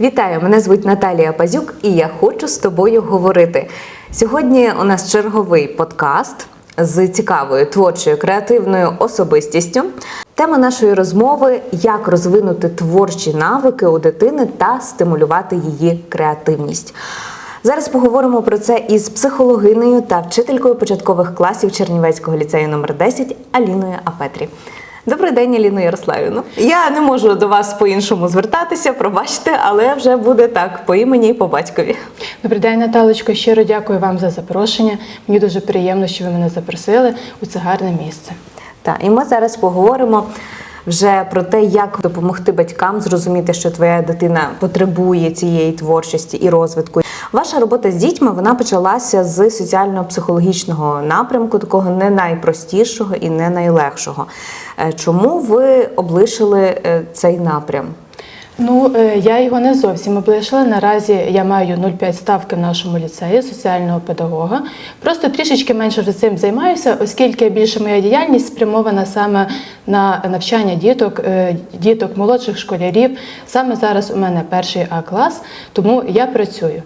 Вітаю, мене звуть Наталія Пазюк, і я хочу з тобою говорити. Сьогодні у нас черговий подкаст з цікавою творчою креативною особистістю. Тема нашої розмови як розвинути творчі навики у дитини та стимулювати її креативність. Зараз поговоримо про це із психологинею та вчителькою початкових класів Чернівецького ліцею номер 10 Аліною Апетрі. Добрий день, Аліно Ярославівно. Я не можу до вас по-іншому звертатися, пробачте, але вже буде так по імені і по батькові. Добрий день, Наталочко. Щиро дякую вам за запрошення. Мені дуже приємно, що ви мене запросили у це гарне місце. Так, і ми зараз поговоримо вже про те, як допомогти батькам зрозуміти, що твоя дитина потребує цієї творчості і розвитку. Ваша робота з дітьми вона почалася з соціально-психологічного напрямку, такого не найпростішого і не найлегшого. Е, Чому ви облишили е, цей напрям? Ну, е, я його не зовсім облишила. Наразі я маю 0,5 ставки в нашому ліцеї соціального педагога. Просто трішечки менше вже цим займаюся, оскільки більше моя діяльність спрямована саме на навчання діток, діток молодших школярів. Саме зараз у мене перший А клас, тому я працюю.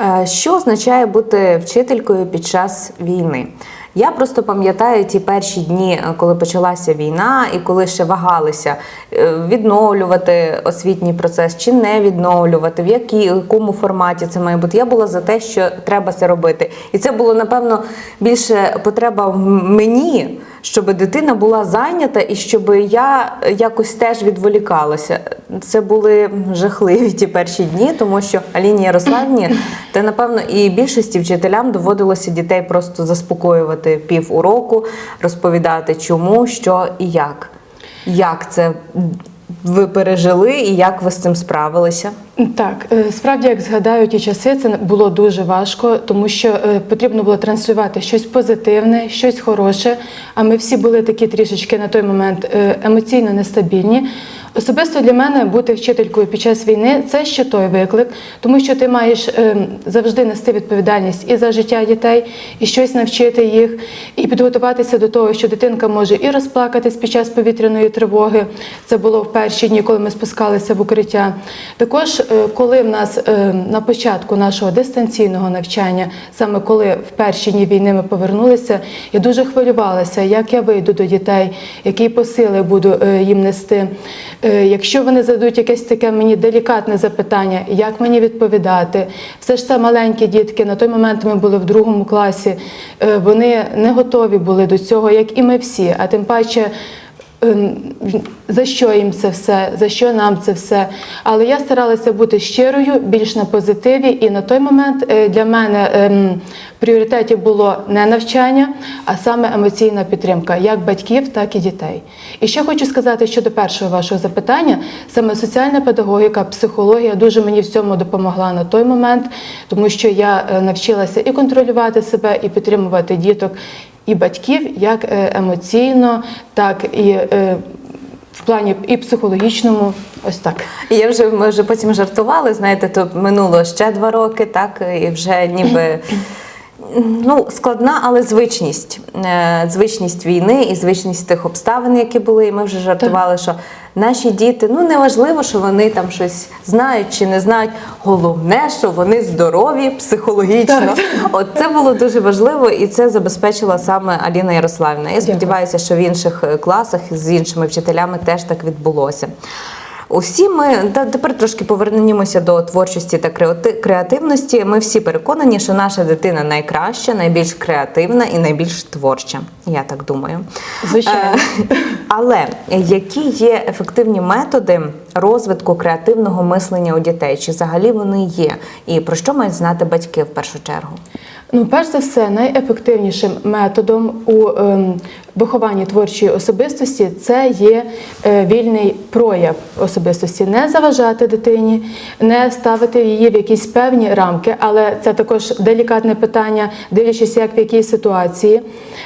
Е, Що означає бути вчителькою під час війни? Я просто пам'ятаю ті перші дні, е, коли почалася війна, і коли ще вагалися е, відновлювати освітній процес чи не відновлювати, в якому форматі це має бути. Я була за те, що треба це робити. І це було напевно більше потреба мені, щоб дитина була зайнята і щоб я якось теж відволікалася. Це були жахливі ті перші дні, тому що Аліні Ярославні, та напевно і більшості вчителям доводилося дітей просто заспокоювати пів уроку, розповідати, чому, що і як. Як це ви пережили і як ви з цим справилися? Так, е, справді, як згадаю ті часи, це було дуже важко, тому що е, потрібно було транслювати щось позитивне, щось хороше. А ми всі були такі трішечки на той момент е, емоційно нестабільні. Особисто для мене бути вчителькою під час війни це ще той виклик, тому що ти маєш е, завжди нести відповідальність і за життя дітей, і щось навчити їх, і підготуватися до того, що дитинка може і розплакатись під час повітряної тривоги. Це було в перші дні, коли ми спускалися в укриття. Також, е, коли в нас е, на початку нашого дистанційного навчання, саме коли в перші дні війни ми повернулися, я дуже хвилювалася, як я вийду до дітей, які посили буду е, їм нести. Е, Якщо вони задають якесь таке мені делікатне запитання, як мені відповідати, все ж це маленькі дітки. На той момент ми були в другому класі. е, Вони не готові були до цього, як і ми всі, а тим паче. Ем, За що їм це все, за що нам це все. Але я старалася бути щирою, більш на позитиві, і на той момент е, для мене ем, пріоритеті було не навчання, а саме емоційна підтримка як батьків, так і дітей. І ще хочу сказати щодо першого вашого запитання: саме соціальна педагогіка, психологія дуже мені в цьому допомогла на той момент, тому що я е, навчилася і контролювати себе, і підтримувати діток і батьків як е, емоційно, так і е, в плані і психологічному. Ось так. Я вже ми вже потім жартували. Знаєте, то минуло ще два роки, так і вже ніби. Ну, складна, але звичність. Е, Звичність війни і звичність тих обставин, які були. І ми вже жартували, що наші діти, ну неважливо, що вони там щось знають чи не знають. Головне, що вони здорові психологічно. Так. От це було дуже важливо, і це забезпечила саме Аліна Ярославівна. Я сподіваюся, що в інших е, класах з іншими вчителями теж так відбулося. Усі ми та тепер трошки повернемося до творчості та креати- креативності. Ми всі переконані, що наша дитина найкраща, найбільш креативна і найбільш творча. Я так думаю. Звичайно. Е, Але які є ефективні методи розвитку креативного мислення у дітей? Чи взагалі вони є? І про що мають знати батьки в першу чергу? Ну, перш за все, найефективнішим методом у ем, вихованні творчої особистості це є е, вільний прояв особистості. Не заважати дитині, не ставити її в якісь певні рамки, але це також делікатне питання, дивлячись, як в якій ситуації.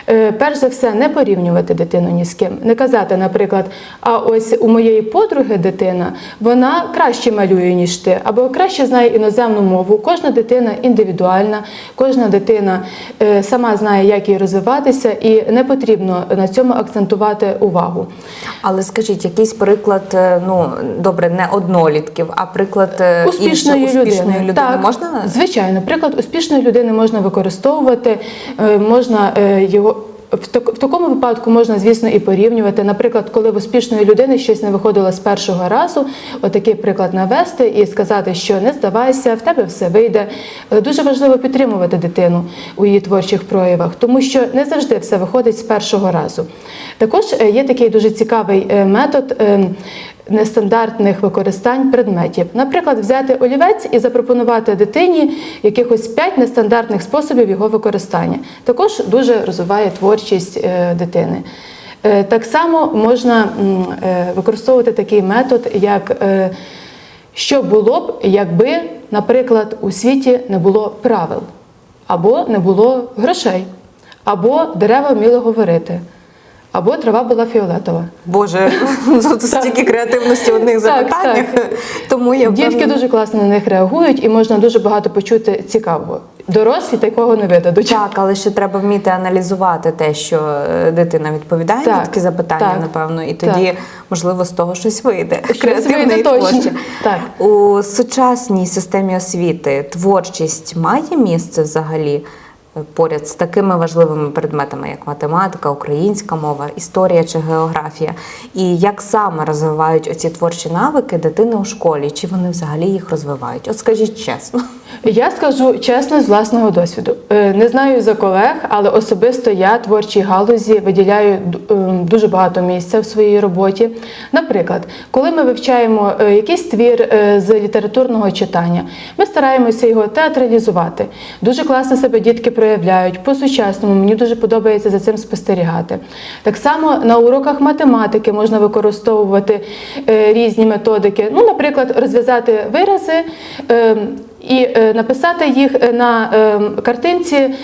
Е, перш за все, не порівнювати дитину ні з ким. Не казати, наприклад, а ось у моєї подруги дитина вона краще малює, ніж ти, або краще знає іноземну мову. Кожна дитина індивідуальна, кожна дитина е, сама знає, як їй розвиватися, і не потрібно потрібно на цьому акцентувати увагу. Але скажіть, якийсь приклад, е, ну добре, не однолітків, а приклад е, Успішної, іншої успішної людини. людини так, можна? Звичайно, приклад успішної людини можна використовувати, е, можна його. В, так, в такому випадку можна, звісно, і порівнювати. Наприклад, коли в успішної людини щось не виходило з першого разу, отакий приклад навести і сказати, що не здавайся, в тебе все вийде. Е, Дуже важливо підтримувати дитину у її творчих проявах, тому що не завжди все виходить з першого разу. Також е, є такий дуже цікавий е, метод. Нестандартних використань предметів. Наприклад, взяти олівець і запропонувати дитині якихось п'ять нестандартних способів його використання. Також дуже розвиває творчість е, дитини. Е, Так само можна е, використовувати такий метод, як що було б, якби, наприклад, у світі не було правил, або не було грошей, або дерева вміли говорити, або трава була фіолетова. Боже, тут стільки креативності в одних запитаннях. Тому я Дітки дуже класно на них реагують і можна дуже багато почути цікавого. Дорослі такого не видадуть. Так, але ще треба вміти аналізувати те, що е, дитина відповідає на такі запитання, напевно, і тоді, можливо, з того щось вийде. Креативне і творче. Так. У сучасній системі освіти творчість має місце взагалі поряд з такими важливими предметами, як математика, українська мова, історія чи географія. І як саме розвивають оці творчі навики дитини у школі? Чи вони взагалі їх розвивають? От скажіть чесно. Я скажу чесно з власного досвіду. Е, Не знаю за колег, але особисто я творчій галузі виділяю е, дуже багато місця в своїй роботі. Наприклад, коли ми вивчаємо е, якийсь твір з літературного читання, ми стараємося його театралізувати. Дуже класно себе дітки проявляють по-сучасному. Мені дуже подобається за цим спостерігати. Так само на уроках математики можна використовувати е, різні методики. Ну, наприклад, розв'язати вирази. І е, написати їх е, на е, картинці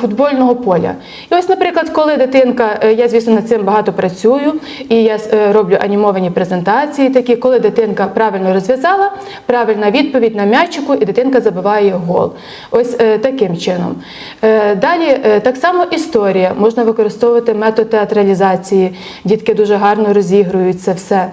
футбольного поля. І ось, наприклад, коли дитинка, я звісно над цим багато працюю, і я роблю анімовані презентації, такі, коли дитинка правильно розв'язала, правильна відповідь на м'ячику, і дитинка забиває гол. Ось таким чином. Далі так само історія. Можна використовувати метод театралізації. Дітки дуже гарно розігрують це все.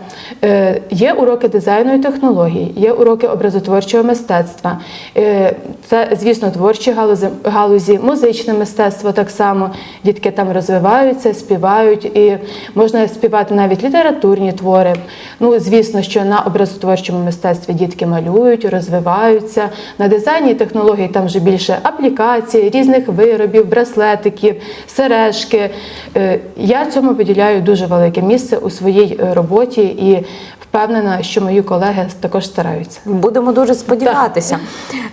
Є уроки дизайну і технологій, є уроки образотворчого мистецтва. Е, Це, звісно, творчі галузі, галузі, музичне мистецтво так само. Дітки там розвиваються, співають, і можна співати навіть літературні твори. Ну, звісно, що на образотворчому мистецтві дітки малюють, розвиваються. На дизайні і технології там вже більше аплікацій, різних виробів, браслетиків, сережки. Е, Я цьому виділяю дуже велике місце у своїй е, роботі і впевнена, що мої колеги також стараються. Будемо дуже сподіватися.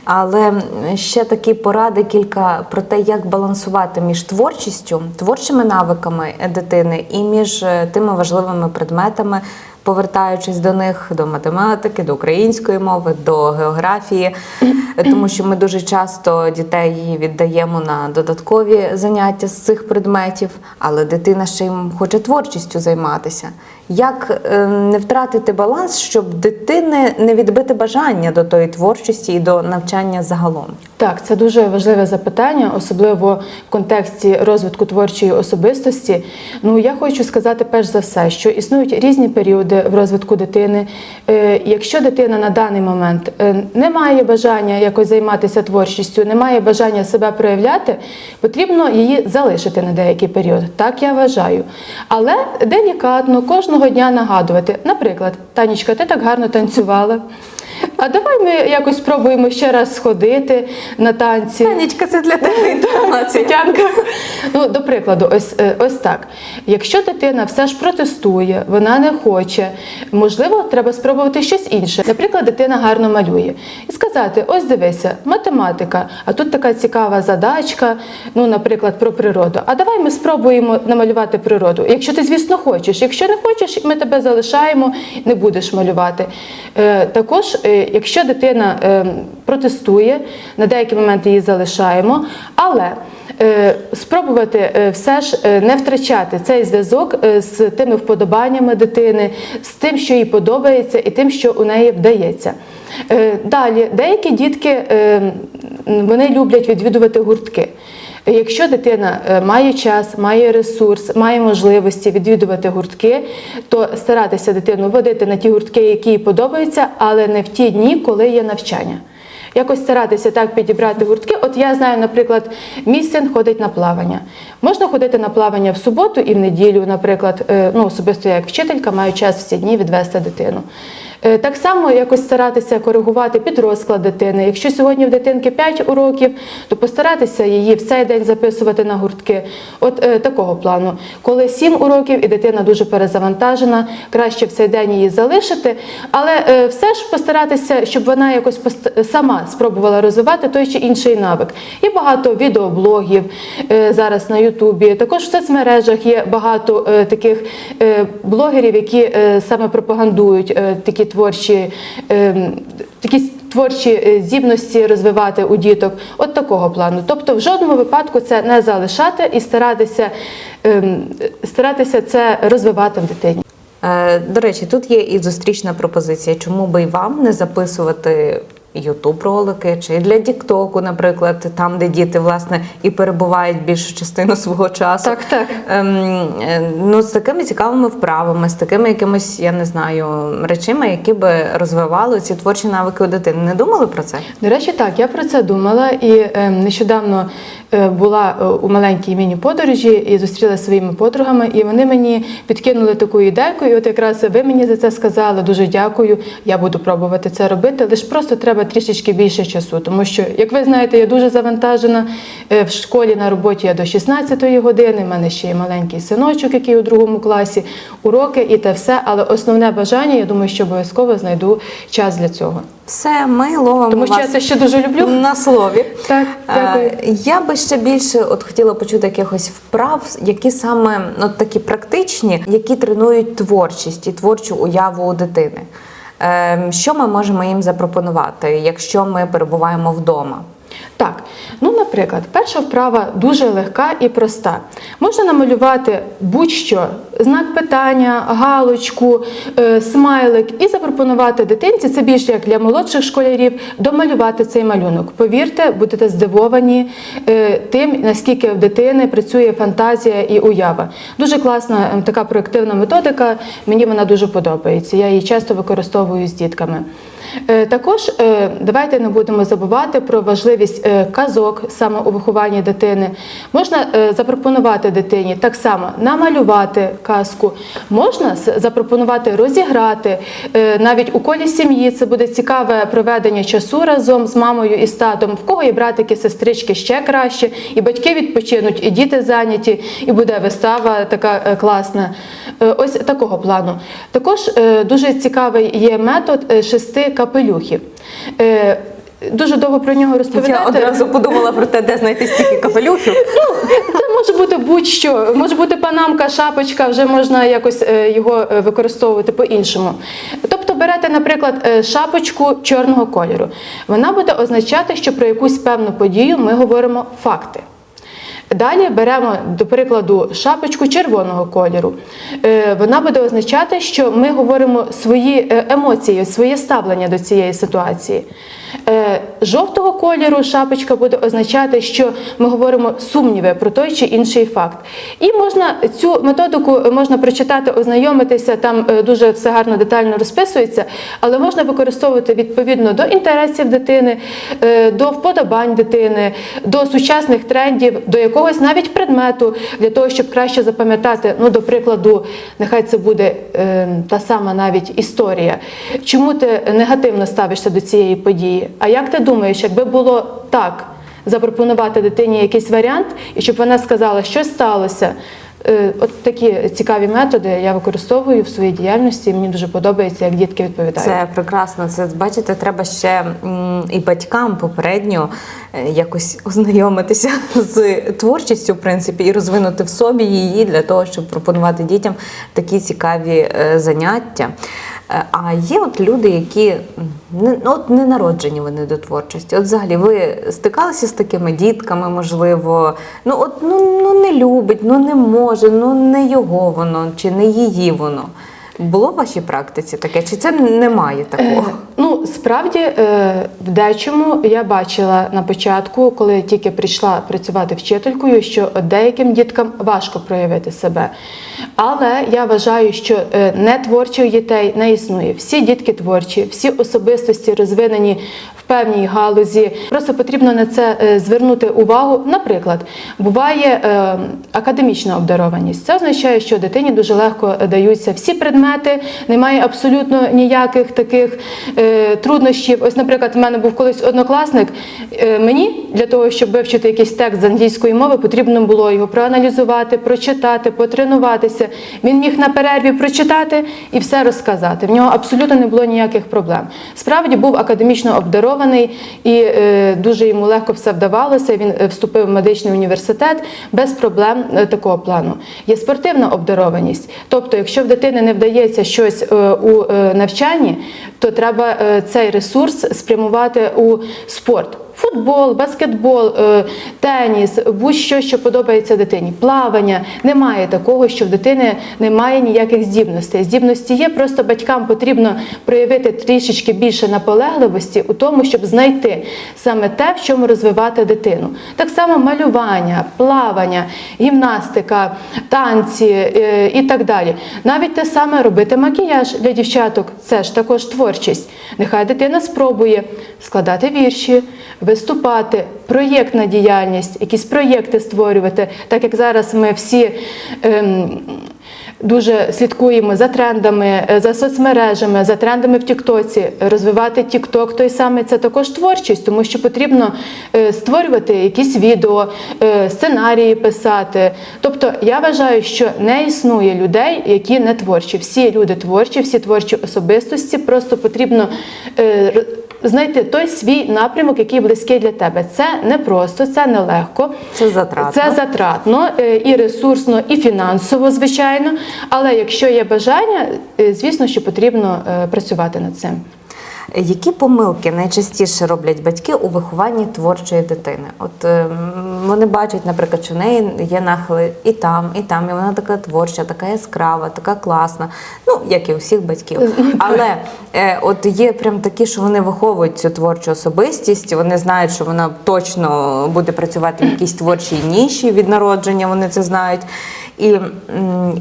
Але ще такі поради кілька про те, як балансувати між творчістю, творчими навиками дитини і між е, тими важливими предметами, повертаючись до них до математики, до української мови, до географії, тому що ми дуже часто дітей віддаємо на додаткові заняття з цих предметів, але дитина ще й хоче творчістю займатися. Як е, не втратити баланс, щоб дитини не відбити бажання до тої творчості і до навчання загалом? Так, це дуже важливе запитання, особливо в контексті розвитку творчої особистості. Ну я хочу сказати перш за все, що існують різні періоди в розвитку дитини. Е, Якщо дитина на даний момент е, не має бажання якось займатися творчістю, не має бажання себе проявляти, потрібно її залишити на деякий період. Так я вважаю. Але делікатно кожного дня нагадувати. Наприклад, Танічка, ти так гарно танцювала. А давай ми якось спробуємо ще раз сходити на танці. Танечка, це для тебе інформація. Ну, до прикладу, ось, е, ось так. Якщо дитина все ж протестує, вона не хоче, можливо, треба спробувати щось інше. Наприклад, дитина гарно малює. І сказати: ось дивися, математика, а тут така цікава задачка, ну, наприклад, про природу. А давай ми спробуємо намалювати природу. Якщо ти, звісно, хочеш. Якщо не хочеш, ми тебе залишаємо, не будеш малювати. Е, е, якщо дитина е, протестує, на деякий момент її залишаємо, але е, спробувати все ж не втрачати цей зв'язок з тими вподобаннями дитини, з тим, що їй подобається, і тим, що у неї вдається. Далі, деякі дітки вони люблять відвідувати гуртки. Якщо дитина е, має час, має ресурс, має можливості відвідувати гуртки, то старатися дитину водити на ті гуртки, які їй подобаються, але не в ті дні, коли є навчання. Якось старатися так підібрати гуртки. От я знаю, наприклад, мій син ходить на плавання. Можна ходити на плавання в суботу і в неділю, наприклад, е, ну особисто я як вчителька маю час всі дні відвести дитину. Е, Так само якось старатися коригувати під розклад дитини. Якщо сьогодні в дитинки 5 уроків, то постаратися її в цей день записувати на гуртки. От е, такого плану. Коли 7 уроків і дитина дуже перезавантажена, краще в цей день її залишити, але е, все ж постаратися, щоб вона якось сама спробувала розвивати той чи інший навик. Є багато відеоблогів е, зараз на Ютубі. Також в соцмережах є багато е, таких е, блогерів, які е, саме пропагандують е, такі творчі, е, такі творчі е, здібності розвивати у діток. От такого плану. Тобто, в жодному випадку це не залишати і старатися, ем, старатися це розвивати в дитині. Е, До речі, тут є і зустрічна пропозиція. Чому би і вам не записувати Ютуб ролики чи для Діктоку, наприклад, там, де діти власне і перебувають більшу частину свого часу. Так, так. Ем, е, ну, з такими цікавими вправами, з такими якимось, я не знаю, речами, які би розвивали ці творчі навики у дитини. Не думали про це? До речі, так, я про це думала і е, нещодавно була е, у маленькій міні-подорожі і зустрілася зі своїми подругами, і вони мені підкинули таку ідейку. І от якраз ви мені за це сказали. Дуже дякую. Я буду пробувати це робити. Лише просто треба трішечки більше часу, тому що, як ви знаєте, я дуже завантажена Е, в школі на роботі. Я до 16-ї години. У мене ще є маленький синочок, який у другому класі, уроки і те все. Але основне бажання, я думаю, що обов'язково знайду час для цього. Все, ми ловимо Тому що вас я це ще дуже люблю. на слові. Так, дякую. Е, Я би ще більше от хотіла почути якихось вправ, які саме от такі практичні, які тренують творчість і творчу уяву у дитини. Е, Що ми можемо їм запропонувати, якщо ми перебуваємо вдома? Так, ну, наприклад, перша вправа дуже легка і проста. Можна намалювати будь-що, знак питання, галочку, е, смайлик і запропонувати дитинці, це більше як для молодших школярів, домалювати цей малюнок. Повірте, будете здивовані е, тим, наскільки в дитини працює фантазія і уява. Дуже класна е, така проєктивна методика, мені вона дуже подобається. Я її часто використовую з дітками. Е, Також е, давайте не будемо забувати про важливість е, казок саме у вихованні дитини. Можна запропонувати дитині так само намалювати казку, можна запропонувати розіграти навіть у колі сім'ї. Це буде цікаве проведення часу разом з мамою і з татом. В кого є братики, сестрички ще краще, і батьки відпочинуть, і діти зайняті, і буде вистава така класна. Ось такого плану. Також дуже цікавий є метод шести капелюхів. Е, Дуже довго про нього розповідати. Я одразу подумала про те, де знайти стільки капелюхів. Це може бути будь-що, може бути панамка, шапочка, вже можна якось е, його е, використовувати по-іншому. Тобто берете, наприклад, е, шапочку чорного кольору. Вона буде означати, що про якусь певну подію ми говоримо факти. Далі беремо, до прикладу, шапочку червоного кольору. Е, Вона буде означати, що ми говоримо свої е, емоції, своє ставлення до цієї ситуації. Е, Жовтого кольору шапочка буде означати, що ми говоримо сумніви про той чи інший факт. І можна цю методику можна прочитати, ознайомитися, там е, дуже все гарно детально розписується, але можна використовувати відповідно до інтересів дитини, е, до вподобань дитини, до сучасних трендів, до якогось навіть предмету, для того, щоб краще запам'ятати, ну, до прикладу, нехай це буде е, та сама навіть історія. Чому ти негативно ставишся до цієї події? А як ти думаєш, якби було так, запропонувати дитині якийсь варіант, і щоб вона сказала, що сталося? Е, От такі цікаві методи я використовую в своїй діяльності. Мені дуже подобається, як дітки відповідають. Це прекрасно. Це бачите, треба ще і батькам попередньо е, якось ознайомитися з творчістю, в принципі, і розвинути в собі її для того, щоб пропонувати дітям такі цікаві е, заняття. Е, А є от люди, які не, ну, от не народжені вони до творчості. От взагалі ви стикалися з такими дітками, можливо, ну от ну, ну не любить, ну не може, ну не його воно чи не її воно. Було в вашій практиці таке? Чи це немає такого? Е, Ну, справді, е, в дечому я бачила на початку, коли тільки прийшла працювати вчителькою, що деяким діткам важко проявити себе. Але я вважаю, що е, не творчих дітей не існує. Всі дітки творчі, всі особистості розвинені певній галузі. Просто потрібно на це е, звернути увагу. Наприклад, буває е, академічна обдарованість. Це означає, що дитині дуже легко даються всі предмети, немає абсолютно ніяких таких е, труднощів. Ось, наприклад, в мене був колись однокласник. Мені для того, щоб вивчити якийсь текст з англійської мови, потрібно було його проаналізувати, прочитати, потренуватися. Він міг на перерві прочитати і все розказати. В нього абсолютно не було ніяких проблем. Справді був академічно обдарований і е, дуже йому легко все вдавалося. Він е, вступив в медичний університет без проблем е, такого плану. Є спортивна обдарованість. Тобто, якщо в дитини не вдається щось у навчанні, то треба цей ресурс спрямувати у спорт. Футбол, баскетбол, е, теніс, будь-що, що подобається дитині. Плавання немає такого, що в дитини немає ніяких здібностей. Здібності є, просто батькам потрібно проявити трішечки більше наполегливості у тому, щоб знайти саме те, в чому розвивати дитину. Так само малювання, плавання, гімнастика, танці е, і так далі. Навіть те саме робити макіяж для дівчаток це ж також творчість. Нехай дитина спробує складати вірші, виступати, проєктна діяльність, якісь проєкти створювати, так як зараз ми всі. Ем, Дуже слідкуємо за трендами, е, за соцмережами, за трендами в Тіктоці. Розвивати Тікток той самий це також творчість, тому що потрібно е, створювати якісь відео, е, сценарії писати. Тобто я вважаю, що не існує людей, які не творчі. Всі люди творчі, всі творчі особистості. Просто потрібно знайти той свій напрямок, який близький для тебе. Це не просто, це не легко. Це затратно. Це затратно е, і ресурсно, і фінансово, звичайно. Але якщо є бажання, е, звісно, що потрібно е, працювати над цим. Які помилки найчастіше роблять батьки у вихованні творчої дитини? От е, вони бачать, наприклад, що в неї є нахили і там, і там, і вона така творча, така яскрава, така класна. Ну, як і у всіх батьків. Але е, от є прям такі, що вони виховують цю творчу особистість, вони знають, що вона точно буде працювати в якійсь творчій ніші від народження, вони це знають. І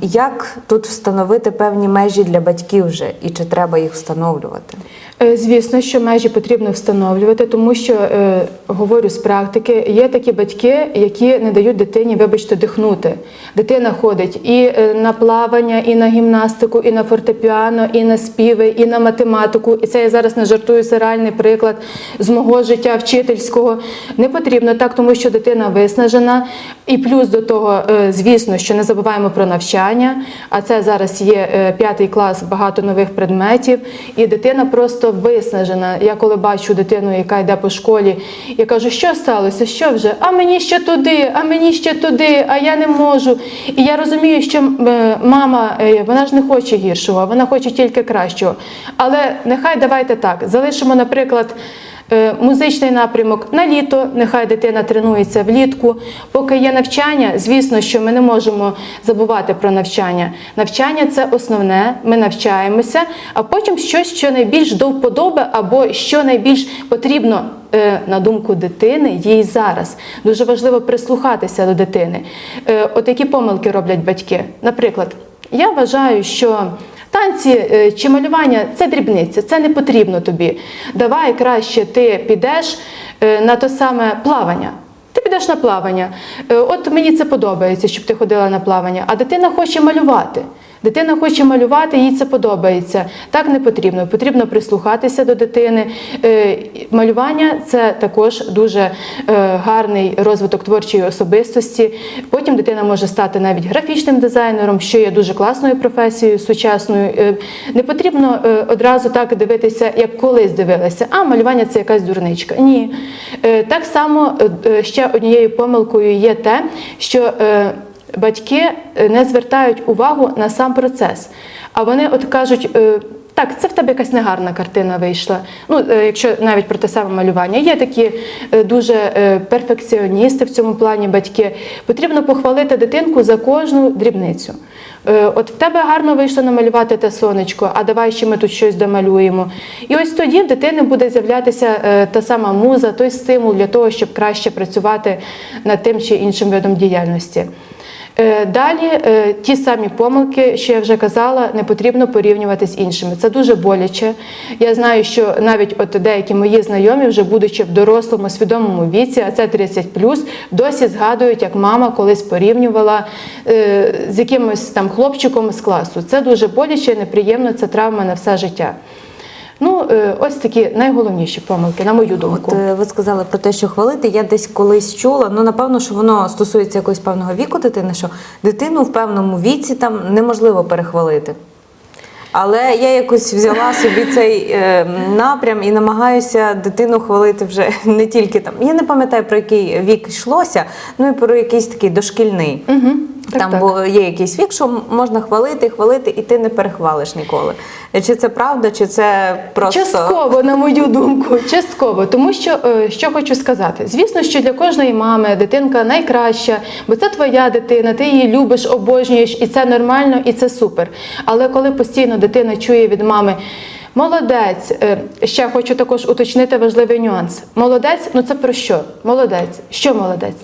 як тут встановити певні межі для батьків вже, і чи треба їх встановлювати? Е, Звісно, що межі потрібно встановлювати, тому що е, говорю з практики, є такі батьки, які не дають дитині, вибачте, дихнути. Дитина ходить і е, на плавання, і на гімнастику, і на фортепіано, і на співи, і на математику. І це я зараз не жартую, це реальний приклад з мого життя вчительського. Не потрібно так, тому що дитина виснажена. І плюс до того, звісно, що не забуваємо про навчання. А це зараз є е, п'ятий клас, багато нових предметів, і дитина просто виснажена. Я коли бачу дитину, яка йде по школі, я кажу, що сталося? Що вже? А мені ще туди, а мені ще туди, а я не можу. І я розумію, що е, мама е, вона ж не хоче гіршого, вона хоче тільки кращого. Але нехай давайте так, залишимо, наприклад. Е, Музичний напрямок на літо, нехай дитина тренується влітку. Поки є навчання, звісно, що ми не можемо забувати про навчання. Навчання це основне, ми навчаємося, а потім щось, що найбільш до вподоби, або що найбільш потрібно. е, На думку дитини, їй зараз дуже важливо прислухатися до дитини. Е, От які помилки роблять батьки. Наприклад, я вважаю, що Танці е, чи малювання це дрібниця, це не потрібно тобі. Давай краще ти підеш е, на те саме плавання. Ти підеш на плавання. Е, От мені це подобається, щоб ти ходила на плавання, а дитина хоче малювати. Дитина хоче малювати, їй це подобається. Так не потрібно. Потрібно прислухатися до дитини. Е, Малювання це також дуже е, гарний розвиток творчої особистості. Потім дитина може стати навіть графічним дизайнером, що є дуже класною професією сучасною. Е, Не потрібно одразу так дивитися, як колись дивилися. А малювання це якась дурничка. Ні. Так само ще однією помилкою є те, що батьки е, не звертають увагу на сам процес. А вони от кажуть. е, Так, це в тебе якась негарна картина вийшла. Ну, е, якщо навіть про те саме малювання, є такі дуже перфекціоністи в цьому плані батьки. Потрібно похвалити дитинку за кожну дрібницю. От в тебе гарно вийшло намалювати те сонечко, а давай ще ми тут щось домалюємо. І ось тоді в дитини буде з'являтися та сама муза, той стимул для того, щоб краще працювати над тим чи іншим видом діяльності. Е, Далі е, ті самі помилки, що я вже казала, не потрібно порівнювати з іншими. Це дуже боляче. Я знаю, що навіть от деякі мої знайомі, вже будучи в дорослому свідомому віці, а це 30 досі згадують, як мама колись порівнювала е, з якимось там хлопчиком з класу. Це дуже боляче, неприємно, це травма на все життя. Ну, е, ось такі найголовніші помилки, на мою думку. От е, ви сказали про те, що хвалити. Я десь колись чула. Ну напевно, що воно стосується якогось певного віку дитини, що дитину в певному віці там неможливо перехвалити. Але я якось взяла собі цей е, напрям і намагаюся дитину хвалити вже не тільки там. Я не пам'ятаю про який вік йшлося, ну і про якийсь такий дошкільний. Угу. Так, Там так. бо є якийсь вік, що можна хвалити, хвалити, і ти не перехвалиш ніколи. Чи це правда, чи це просто Частково, на мою думку, частково. Тому що е, що хочу сказати, звісно, що для кожної мами дитинка найкраща, бо це твоя дитина, ти її любиш, обожнюєш, і це нормально, і це супер. Але коли постійно дитина чує від мами. Молодець, Е, ще хочу також уточнити важливий нюанс. Молодець, ну це про що? Молодець. Що молодець?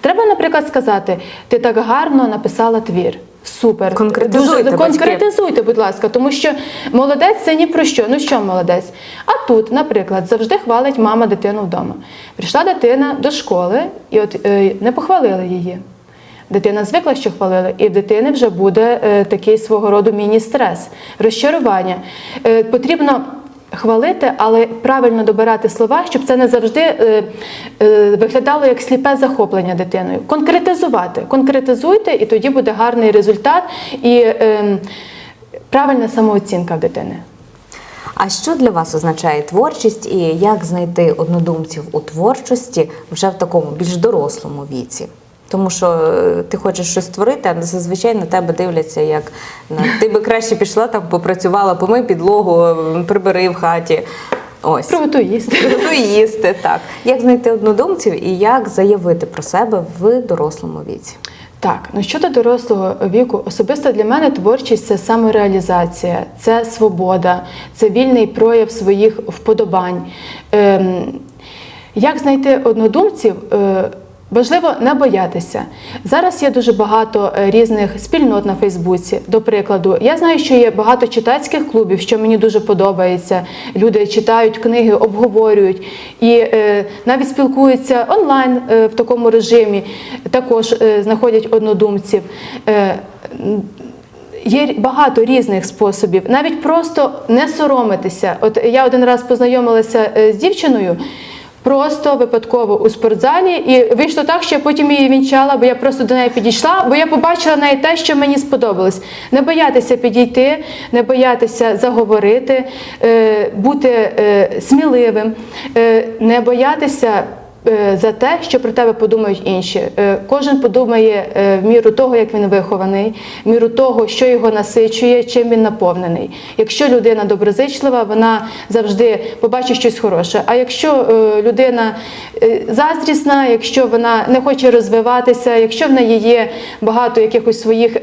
Треба, наприклад, сказати: ти так гарно написала твір. Супер. Конкретизуйте, Дуже, конкретизуйте, будь ласка, тому що молодець це ні про що. Ну що молодець? А тут, наприклад, завжди хвалить мама дитину вдома. Прийшла дитина до школи і от е, не похвалили її. Дитина звикла, що хвалили, і в дитини вже буде е, такий свого роду міні-стрес, розчарування. Е, потрібно хвалити, але правильно добирати слова, щоб це не завжди е, е, виглядало як сліпе захоплення дитиною. Конкретизувати. Конкретизуйте, і тоді буде гарний результат і е, правильна самооцінка в дитини. А що для вас означає творчість і як знайти однодумців у творчості вже в такому більш дорослому віці? Тому що е, ти хочеш щось створити, а зазвичай на тебе дивляться, як на ти би краще пішла там, попрацювала, помий підлогу, прибери в хаті. Ось. Приготуй їсти. Приготуй їсти, так. Як знайти однодумців і як заявити про себе в дорослому віці? Так, ну щодо дорослого віку, особисто для мене творчість це самореалізація, це свобода, це вільний прояв своїх вподобань. Ем, як знайти однодумців? Е, Важливо не боятися. Зараз є дуже багато е, різних спільнот на Фейсбуці. До прикладу, я знаю, що є багато читацьких клубів, що мені дуже подобається. Люди читають книги, обговорюють і е, навіть спілкуються онлайн е, в такому режимі. Також е, знаходять однодумців. Е, Є багато різних способів, навіть просто не соромитися. От я один раз познайомилася е, з дівчиною. Просто випадково у спортзалі, і вийшло так, що я потім її вінчала, бо я просто до неї підійшла, бо я побачила в неї те, що мені сподобалось. Не боятися підійти, не боятися заговорити, е, бути е, сміливим, е, не боятися. Е, За те, що про тебе подумають інші. Е, Кожен подумає е, в міру того, як він вихований, в міру того, що його насичує, чим він наповнений. Якщо людина доброзичлива, вона завжди побачить щось хороше. А якщо людина заздрісна, якщо вона не хоче розвиватися, якщо в неї є багато якихось своїх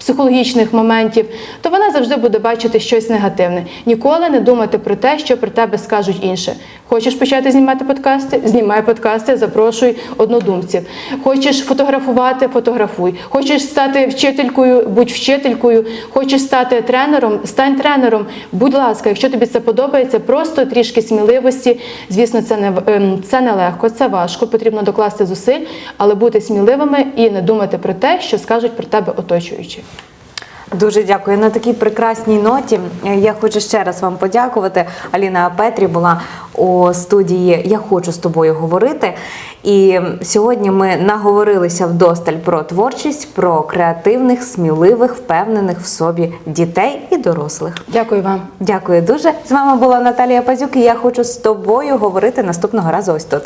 психологічних моментів, то вона завжди буде бачити щось негативне. Ніколи не думати про те, що про тебе скажуть інші. Хочеш почати знімати подкасти? Знімай подкасти, запрошуй однодумців. Хочеш фотографувати, фотографуй. Хочеш стати вчителькою, будь вчителькою. Хочеш стати тренером, стань тренером. Будь ласка, якщо тобі це подобається, просто трішки сміливості. Звісно, це не ем, це нелегко, це важко. Потрібно докласти зусиль, але бути сміливими і не думати про те, що скажуть про тебе оточуючі. Дуже дякую. На такій прекрасній ноті е, я хочу ще раз вам подякувати. Аліна Петрі була у студії Я хочу з тобою говорити. І сьогодні ми наговорилися вдосталь про творчість, про креативних, сміливих, впевнених в собі дітей і дорослих. Дякую вам. Дякую дуже. З вами була Наталія Пазюк. і Я хочу з тобою говорити наступного разу. Ось тут.